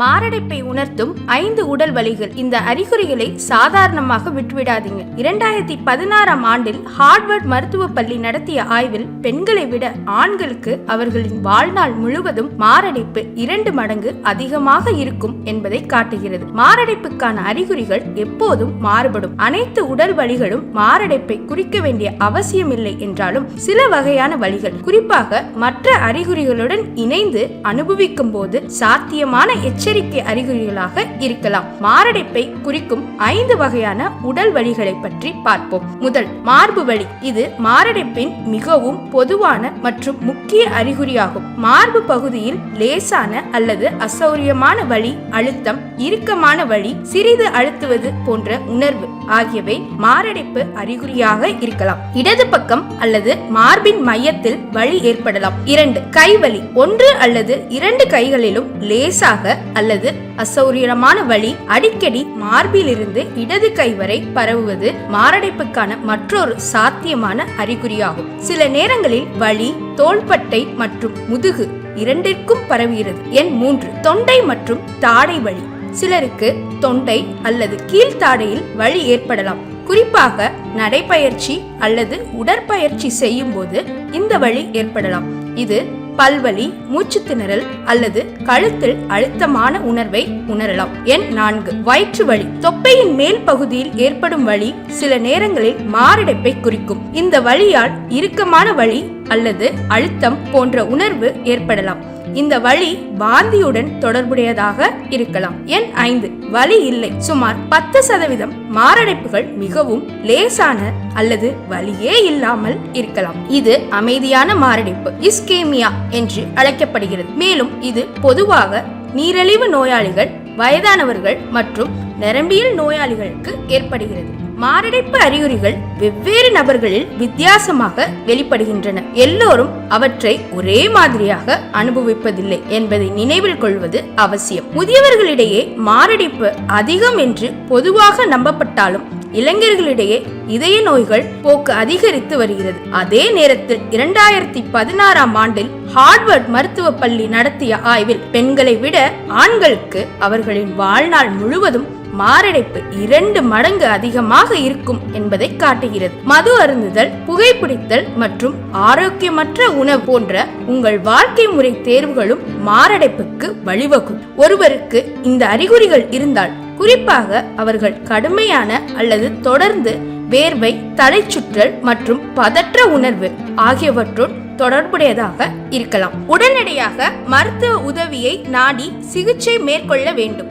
மாரடைப்பை உணர்த்தும் ஐந்து உடல் வலிகள். இந்த அறிகுறிகளை சாதாரணமாக விட்டுவிடாதீங்க. இரண்டாயிரத்தி பதினாறாம் ஆண்டில் ஹார்வர்ட் மருத்துவ பள்ளி நடத்திய ஆய்வில் பெண்களை விட ஆண்களுக்கு அவர்களின் வாழ்நாள் முழுவதும் மாரடைப்பு இரண்டு மடங்கு அதிகமாக இருக்கும் என்பதை காட்டுகிறது. மாரடைப்புக்கான அறிகுறிகள் எப்போதும் மாறுபடும். அனைத்து உடல் வலிகளும் மாரடைப்பை குறிக்க வேண்டிய அவசியமில்லை என்றாலும் சில வகையான வழிகள் குறிப்பாக மற்ற அறிகுறிகளுடன் இணைந்து அனுபவிக்கும் போது சாத்தியமான எச்சரிக்கை அறிகுறிகளாக இருக்கலாம். மாரடைப்பை குறிக்கும் ஐந்து வகையான உடல் வழிகளை பற்றி பார்ப்போம். முதல் மார்பு வலி. இது மாரடைப்பின் மிகவும் பொதுவான மற்றும் முக்கிய அறிகுறியாகும். மார்பு பகுதியில் லேசான அல்லது அசௌரியமான வலி அழுத்தம் இறுக்கமான வலி சிறிது அழுத்துவது போன்ற உணர்வு ஆகியவை மாரடைப்பு அறிகுறியாக இருக்கலாம். இடது பக்கம் அல்லது மார்பின் மையத்தில் வலி ஏற்படலாம். இரண்டு கைவலி ஒன்று அல்லது இரண்டு கைகளிலும் லேசாக அல்லது அசௌரியமான வலி அடிக்கடி மார்பிலிருந்து இடது கை வரை பரவுவது மாரடைப்புக்கான மற்றொரு சாத்தியமான அறிகுறியாகும். சில நேரங்களில் வலி தோள்பட்டை மற்றும் முதுகு இரண்டிற்கும் பரவுகிறது. எண் மூன்று தொண்டை மற்றும் தாடை வலி. சிலருக்கு தொண்டை அல்லது கீழ்த்தாடையில் வலி ஏற்படலாம். குறிப்பாக நடைப்பயிற்சி அல்லது உடற்பயிற்சி செய்யும் போது இந்த வழி ஏற்படலாம். இது பல்வலி மூச்சு திணறல் அல்லது கழுத்தில் அழுத்தமான உணர்வை உணரலாம். எண் நான்கு. வயிற்று வலி தொப்பையின் மேல் பகுதியில் ஏற்படும் வலி சில நேரங்களில் மாரடைப்பை குறிக்கும். இந்த வழியால் இறுக்கமான வலி அல்லது அழுத்தம் போன்ற உணர்வு ஏற்படலாம். இந்த வலி வாந்தியுடன் தொடர்புடையதாக இருக்கலாம். எண் ஐந்து. வலி இல்லை. சுமார் பத்து சதவீதம் மாரடைப்புகள் மிகவும் லேசான அல்லது வலியே இல்லாமல் இருக்கலாம். இது அமைதியான மாரடைப்பு இஸ்கேமியா என்று அழைக்கப்படுகிறது. மேலும் இது பொதுவாக நீரிழிவு நோயாளிகள் வயதானவர்கள் மற்றும் நரம்பியல் நோயாளிகளுக்கு ஏற்படுகிறது. மாரடைப்பு அறிகுறிகள் வெவ்வேறு நபர்களில் வித்தியாசமாக வெளிப்படுகின்றன. எல்லோரும் அவற்றை ஒரே மாதிரியாக அனுபவிப்பதில்லை என்பதை நினைவில் கொள்வது அவசியம். முதியவர்களிடையே மாரடைப்பு அதிகம் என்று பொதுவாக நம்பப்பட்டாலும் இளைஞர்களிடையே இதய நோய்கள் போக்கு அதிகரித்து வருகிறது. அதே நேரத்தில் இரண்டாயிரத்தி பதினாறாம் ஆண்டில் ஹார்வர்ட் மருத்துவ பள்ளி நடத்திய ஆய்வில் பெண்களை விட ஆண்களுக்கு அவர்களின் வாழ்நாள் முழுவதும் மாரடைப்பு இரண்டு மடங்கு அதிகமாக இருக்கும் என்பதை காட்டுகிறது. மது அருந்துதல் புகைப்பிடித்தல் மற்றும் ஆரோக்கியமற்ற உணவு போன்ற உங்கள் வாழ்க்கை முறை தேர்வுகளும் மாரடைப்புக்கு வழிவகுக்கும். ஒருவருக்கு இந்த அறிகுறிகள் இருந்தால் குறிப்பாக அவர்கள் கடுமையான அல்லது தொடர்ந்து வேர்வை தலைச்சுற்றல் மற்றும் பதற்ற உணர்வு ஆகியவற்றுடன் தொடர்புடையதாக இருக்கலாம். உடனடியாக மருத்துவ உதவியை நாடி சிகிச்சை மேற்கொள்ள வேண்டும்.